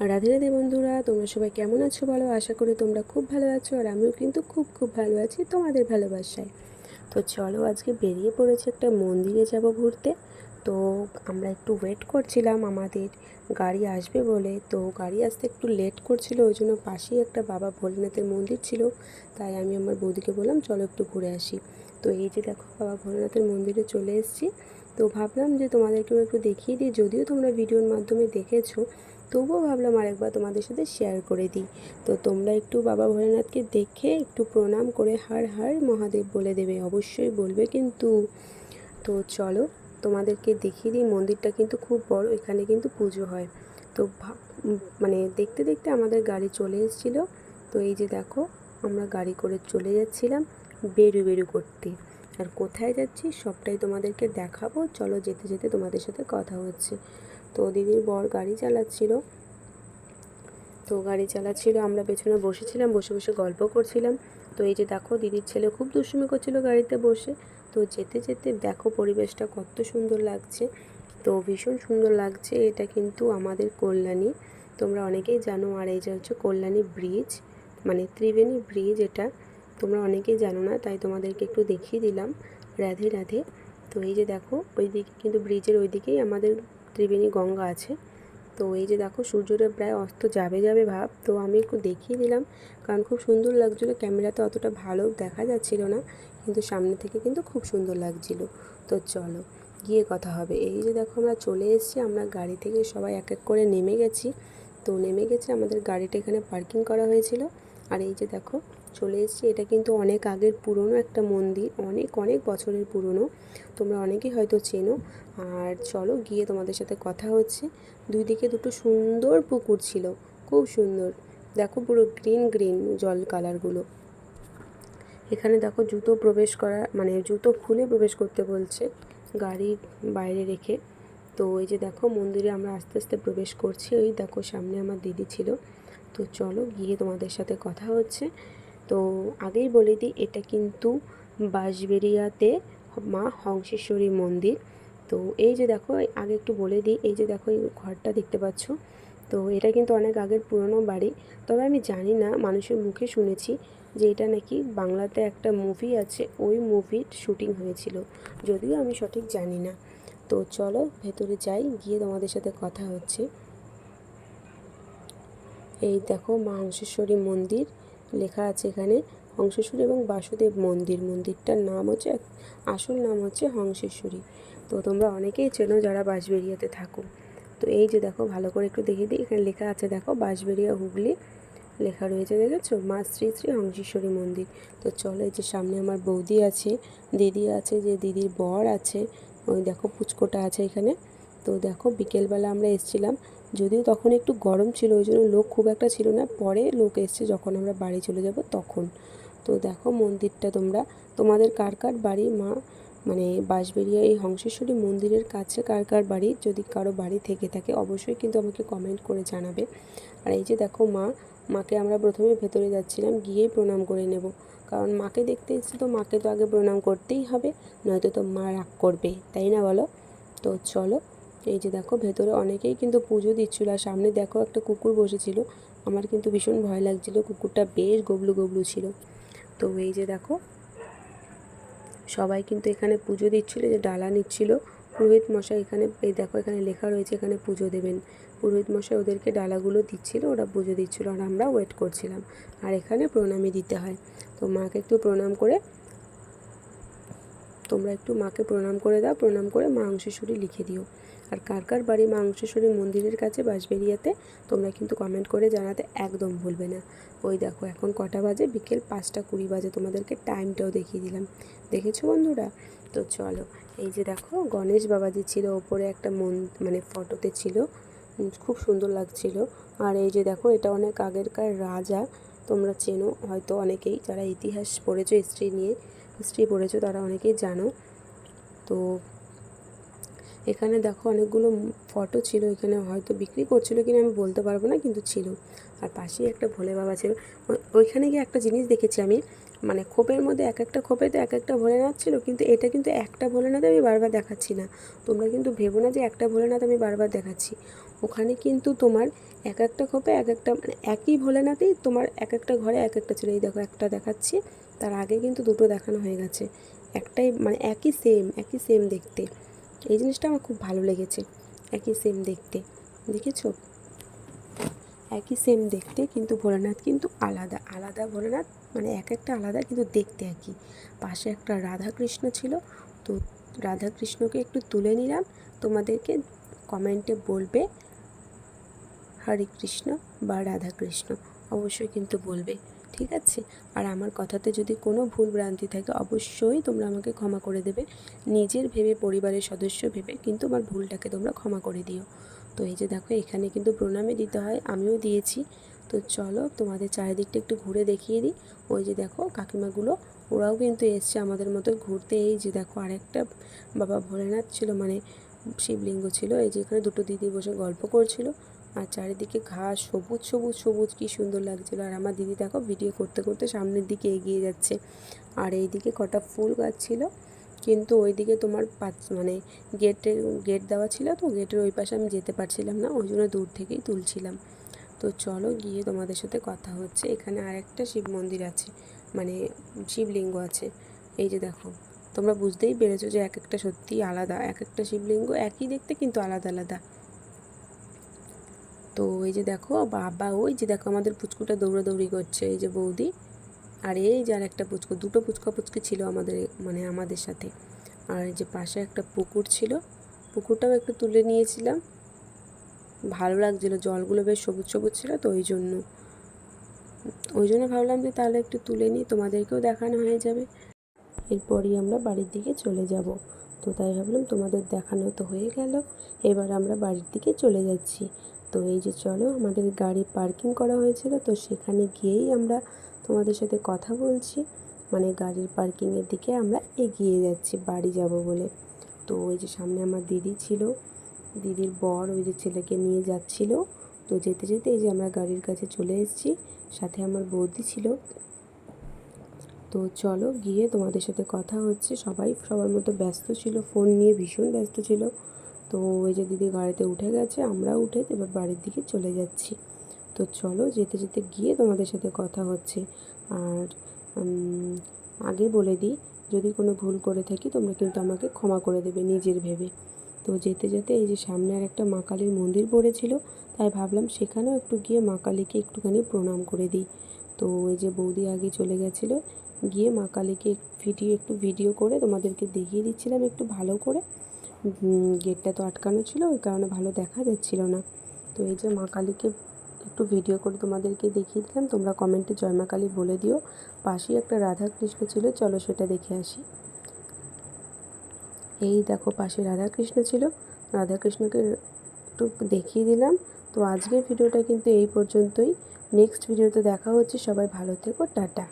রাধে রাধে বন্ধুরা, তোমরা সবাই কেমন আছো বলো? আশা করি তোমরা খুব ভালো আছো আর আমিও কিন্তু খুব খুব ভালো আছি তোমাদের ভালোবাসায়। তো চলো আজকে বেরিয়ে পড়েছে একটা মন্দিরে যাব ঘুরতে। তো আমরা একটু ওয়েট করছিলাম, আমাদের গাড়ি আসবে বলে। তো গাড়ি আসতে একটু লেট করছিল, ওই জন্য পাশেই একটা বাবা ভোলেনাথের মন্দির ছিল। তাই আমি আমার বৌদিকে বললাম, চলো একটু ঘুরে আসি। তো এই যে দেখো, বাবা ভোলেনাথের মন্দিরে চলে এসেছি। তো ভাবলাম যে তোমাদেরকেও একটু দেখিয়ে দিই, যদিও তোমরা ভিডিওর মাধ্যমে দেখেছ তবুও ভাবলাম আরেকবার তোমাদের সাথে শেয়ার করে দিই। তো তোমরা একটু বাবা ভোলেনাথকে দেখে একটু প্রণাম করে হার হার মহাদেব বলে দেবে, অবশ্যই বলবে কিন্তু। তো চলো তোমাদেরকে দেখিয়ে দিই, মন্দিরটা কিন্তু খুব বড়, এখানে কিন্তু পুজো হয়। তো মানে দেখতে দেখতে আমাদের গাড়ি চলে এসেছিল। তো এই যে দেখো, আমরা গাড়ি করে চলে যাচ্ছিলাম বেরু বেরু করতে। আর কোথায় যাচ্ছি সবটাই তোমাদেরকে দেখাবো, চলো যেতে যেতে তোমাদের সাথে কথা হচ্ছে। তো দিদির বর গাড়ি চালাচ্ছিল। তো গাড়ি চালাচ্ছিল, আমরা পেছনে বসেছিলাম, বসে বসে গল্প করছিলাম। তো এই যে দেখো, দিদির ছেলে খুব দুষ্টুমি করছিল গাড়িতে বসে। তো যেতে যেতে দেখো পরিবেশটা কত সুন্দর লাগছে। তো ভীষণ সুন্দর লাগছে, এটা কিন্তু আমাদের কল্যাণী। তোমরা অনেকেই জানো, আর এই যে হচ্ছে কল্যাণী ব্রিজ মানে ত্রিবেণী ব্রিজ এটা। তোমরা অনেকেই জানো না, তাই তোমাদেরকে একটু দেখিয়ে দিলাম। রাধে রাধে। তো এই যে দেখো, ওইদিকে কিন্তু ব্রিজের ওই দিকেই আমাদের ত্রিবেণী গঙ্গা আছে। তো এই যে দেখো, সূর্যটা প্রায় অস্ত যাবে যাবে ভাব। তো আমি একটু দেখিয়ে দিলাম, কারণ খুব সুন্দর লাগছিল। ক্যামেরাতে অতটা ভালো দেখা যাচ্ছিল না, কিন্তু সামনে থেকে কিন্তু খুব সুন্দর লাগছিল। তো চলো, গিয়ে কথা হবে। এই যে দেখো, আমরা চলে এসেছি। আমরা গাড়ি থেকে সবাই এক এক করে নেমে গেছি। তো নেমে গেছে, আমাদের গাড়িটা এখানে পার্কিং করা হয়েছিল। আর এই যে দেখো চলে এসেছি। এটা কিন্তু অনেক আগের পুরনো একটা মন্দির, অনেক অনেক বছরের পুরনো। তোমরা অনেকেই হয়তো চেনো। আর চলো গিয়ে তোমাদের সাথে কথা হচ্ছে। দুই দিকে দুটো সুন্দর পুকুর ছিল, খুব সুন্দর। দেখো পুরো গ্রিন গ্রিন জল কালারগুলো এখানে দেখো জুতো প্রবেশ করা মানে জুতো খুলে প্রবেশ করতে বলছে গাড়ির বাইরে রেখে। তো ওই যে দেখো মন্দিরে আমরা আস্তে আস্তে প্রবেশ করছি। ওই দেখো সামনে আমার দিদি ছিল। তো চলো গিয়ে তোমাদের সাথে কথা হচ্ছে। তো আগেই বলে দিই, এটা কিন্তু বাঁশবেরিয়াতে মা হংসেশ্বরী মন্দির। তো এই যে দেখো, আগে একটু বলে দিই, এই যে দেখো, এই ঘরটা দেখতে পাচ্ছ। তো এটা কিন্তু অনেক আগের পুরনো বাড়ি। তবে আমি জানি না, মানুষের মুখে শুনেছি যে এটা নাকি বাংলাতে একটা মুভি আছে, ওই মুভির শুটিং হয়েছিল। যদিও আমি সঠিক জানি না। তো চলো, ভেতরে যাই, গিয়ে তোমাদের সাথে কথা হচ্ছে। এই দেখো, মা হংসেশ্বরী মন্দির। লেখা আছে এখানে, হংসেশ্বরী এবং বাসুদেব মন্দির। মন্দিরটার নাম হচ্ছে, আসল নাম হচ্ছে হংসেশ্বরী। তো তোমরা অনেকেই চেনো যারা বাঁশবেরিয়াতে থাকো। তো এই যে দেখো, ভালো করে একটু দেখিয়ে দিই। এখানে লেখা আছে দেখো বাঁশবেরিয়া হুগলি। লেখা রয়েছে, দেখেছ? মা শ্রী শ্রী হংসেশ্বরী মন্দির। তো চলো এই যে সামনে আমার বৌদি আছে, দিদি আছে, যে দিদির বর আছে, ওই দেখো পুচকোটা আছে এখানে। তো দেখো, বিকেলবেলা আমরা এসেছিলাম। যদিও তখন একটু গরম ছিল, ওই জন্য লোক খুব একটা ছিল না। পরে লোক এসছে যখন আমরা বাড়ি চলে যাব তখন। তো দেখো মন্দিরটা তোমরা, তোমাদের কার কার বাড়ি? মা মানে বাঁশবেরিয়া এই হংসেশ্বরী মন্দিরের কাছে কার কার বাড়ি? যদি কারও বাড়ি থেকে থাকে অবশ্যই কিন্তু আমাকে কমেন্ট করে জানাবে। আর এই যে দেখো মা, মাকে আমরা প্রথমে ভেতরে যাচ্ছিলাম, গিয়েই প্রণাম করে নেব। কারণ মাকে দেখতে এসেছি তো মাকে তো আগে প্রণাম করতেই হবে, নয়তো তো মা রাগ করবে, তাই না বলো? তো চলো এই যে দেখো, ভেতরে অনেকেই কিন্তু পুজো দিচ্ছিল। আর সামনে দেখো একটা কুকুর বসেছিল। আমার কিন্তু ভীষণ ভয় লাগছিল। কুকুরটা বেশ গবলু গবলু ছিল। তো এই যে দেখো, সবাই কিন্তু এখানে পুজো দিচ্ছিল, যে ডালা নিচ্ছিল। পুরোহিত মশাই এখানে, এই দেখো এখানে লেখা রয়েছে, এখানে পুজো দেবেন। পুরোহিত মশাই ওদেরকে ডালাগুলো দিচ্ছিল, ওরা পুজো দিচ্ছিল, আর আমরা ওয়েট করছিলাম। আর এখানে প্রণামী দিতে হয়। তো মাকে একটু প্রণাম করে তোমরা একটু মাকে প্রণাম করে দাও, প্রণাম করে মা অংশেশ্বরী লিখে দিও। আর কার কার বাড়ি মা অংশেশ্বরী মন্দিরের কাছে বাঁশবেরিয়াতে তোমরা কিন্তু কমেন্ট করে জানাতে একদম ভুলবে না। ওই দেখো, এখন কটা বাজে? বিকেল পাঁচটা কুড়ি বাজে। তোমাদেরকে টাইমটাও দেখিয়ে দিলাম। দেখেছ বন্ধুরা? তো চলো, এই যে দেখো, গণেশ বাবাজি ছিল, ওপরে একটা মন মানে ফটোতে ছিল। খুব সুন্দর লাগছিল। আর এই যে দেখো, এটা অনেক আগেরকার রাজা। তোমরা চেনো, হয়তো অনেকেই যারা ইতিহাস পড়েছো হিস্ট্রি নিয়ে হিস্ট্রি পড়েছো, তারা অনেকেই জানো। তো এখানে দেখো অনেকগুলো ফটো ছিল, এখানে হয়তো বিক্রি করছিল কিনা আমি বলতে পারব না, কিন্তু ছিল। আর পাশেই একটা ভোলে বাবা ছিল। ওইখানে গিয়ে একটা জিনিস দেখেছি আমি। মানে খোপের মধ্যে এক একটা খোপেতে এক একটা ভোলেনাথ ছিল, কিন্তু এটা কিন্তু একটা ভোলেনাথ আমি বারবার দেখাচ্ছি না। তোমরা কিন্তু ভেবো না যে একটা ভোলেনাথ আমি বারবার দেখাচ্ছি। ওখানে কিন্তু তোমার এক একটা খোপে এক একটা মানে একই ভোলেনাথেই তোমার এক একটা ঘরে এক একটা ছিল। এই দেখো, একটা দেখাচ্ছি, তার আগে কিন্তু দুটো দেখানো হয়ে গেছে। একটাই মানে একই সেম একই সেম দেখতে। এই জিনিসটা আমার খুব ভালো লেগেছে, একই সেম দেখতে। দেখেছ? একই সেম দেখতে, কিন্তু ভোলেনাথ কিন্তু আলাদা আলাদা ভোলেনাথ মানে এক একটা আলাদা, কিন্তু দেখতে একই। পাশে একটা রাধা কৃষ্ণ ছিল। তো রাধা কৃষ্ণকে একটু তুলে নিলাম। তোমাদেরকে কমেন্টে বলবে হরে কৃষ্ণ বা রাধা কৃষ্ণ অবশ্যই কিন্তু বলবে, ঠিক আছে? আর আমার কথাতে যদি কোনো ভুল ভ্রান্তি থাকে, অবশ্যই তোমরা আমাকে ক্ষমা করে দেবে। নিজের ভেবে, পরিবারের সদস্য ভেবে কিন্তু আমার ভুলটাকে তোমরা ক্ষমা করে দিও। তো এই যে দেখো, এখানে কিন্তু প্রণামে দিতে হয়, আমিও দিয়েছি। তো চলো তোমাদের চারিদিকটা একটু ঘুরে দেখিয়ে দিই। ওই যে দেখো কাকিমাগুলো, ওরাও কিন্তু এসছে আমাদের মতো ঘুরতে। এই যে দেখো আরেকটা বাবা ভোলেনাথ ছিল মানে শিবলিঙ্গ ছিল। এই যে এখানে দুটো দিদি বসে গল্প করছিল। আর চারিদিকে ঘাস, সবুজ সবুজ সবুজ, কী সুন্দর লাগছিল। আর আমার দিদি দেখো ভিডিও করতে করতে সামনের দিকে এগিয়ে যাচ্ছে। আর এইদিকে কটা ফুল গাছ ছিল। কিন্তু ওইদিকে তোমার পাঁচ মানে গেটের গেট দেওয়া ছিল তো, গেটের ওই পাশে আমি যেতে পারছিলাম না। ওই জন্য দূর থেকেই তুলছিলাম। তো চলো গিয়ে তোমাদের সাথে কথা হচ্ছে। এখানে আরেকটা শিব মন্দির আছে মানে শিবলিঙ্গ আছে। এই যে দেখো, তোমরা বুঝতেই পেরেছ যে এক একটা সত্যিই আলাদা এক একটা শিবলিঙ্গ একই দেখতে কিন্তু আলাদা আলাদা। তো এই যে দেখো, বাবা, ওই যে দেখো আমাদের পুচকুটা দৌড়াদৌড়ি করছে, এই যে বৌদি। আর এই যে আর একটা পুচকু, দুটো পুচকা পুচকি ছিল আমাদের মানে আমাদের সাথে। আর এই যে পাশে একটা পুকুর ছিল, পুকুরটাও একটু তুলে নিয়েছিলাম। ভালো লাগছিল জলগুলো বেশ সবুজ সবুজ ছিল তো ওই জন্য। ওই জন্য ভাবলাম যে তাহলে একটু তুলে নিই, তোমাদেরকেও দেখানো হয়ে যাবে। এরপরই আমরা বাড়ির দিকে চলে যাব। তো তাই ভাবলাম তোমাদের দেখানো তো হয়ে গেল, এবার আমরা বাড়ির দিকে চলে যাচ্ছি। তো এই যে চলো, আমাদের গাড়ি পার্কিং করা হয়েছিল, তো সেখানে গিয়েই আমরা তোমাদের সাথে কথা বলছি। মানে গাড়ির পার্কিংয়ের দিকে আমরা এগিয়ে যাচ্ছি, বাড়ি যাব বলে। তো ওই যে সামনে আমার দিদি ছিল দিদির বর ওই যে ছেলেকে নিয়ে যাচ্ছিল। তো যেতে যেতে এই যে আমরা গাড়ির কাছে চলে এসেছি, সাথে আমার বৌদি ছিল। তো চলো গিয়ে তোমাদের সাথে কথা হচ্ছে। সবাই সবার মতো ব্যস্ত ছিল, ফোন নিয়ে ভীষণ ব্যস্ত ছিল। তো ওই যে দিদি গাড়িতে উঠে গেছে আমরা উঠে এবার বাড়ির দিকে চলে যাচ্ছি। তো চলো যেতে যেতে গিয়ে তোমাদের সাথে কথা হচ্ছে। আর আগে বলে দিই, যদি কোনো ভুল করে থাকি তোমরা কিন্তু আমাকে ক্ষমা করে দেবে নিজের ভেবে। তো যেতে যেতে এই যে সামনে আর একটা মা কালীর মন্দির পড়েছিল, তাই ভাবলাম সেখানেও একটু গিয়ে মা কালীকে একটুখানি প্রণাম করে দিই। তো ওই যে বৌদি আগে চলে গেছিল, গিয়ে মা কালীকে ভিডিও, একটু ভিডিও করে তোমাদেরকে দেখিয়ে দিচ্ছিলাম একটু ভালো করে। গেটটা তো আটকানো ছিল, ওই কারণে ভালো দেখা যাচ্ছিল না। তো এই যে মা কালীকে একটু ভিডিও করে তোমাদেরকে দেখিয়ে দিলাম, তোমরা কমেন্টে জয় মা কালী বলে দিও। পাশেই একটা রাধা কৃষ্ণ ছিল, চলো সেটা দেখে আসি। এই দেখো পাশে রাধাকৃষ্ণ ছিল। রাধাকৃষ্ণকে একটু দেখিয়ে দিলাম। তো আজকের ভিডিওটা কিন্তু এই পর্যন্তই। নেক্সট ভিডিওতে দেখা হচ্ছে। সবাই ভালো থেকো। টাটা।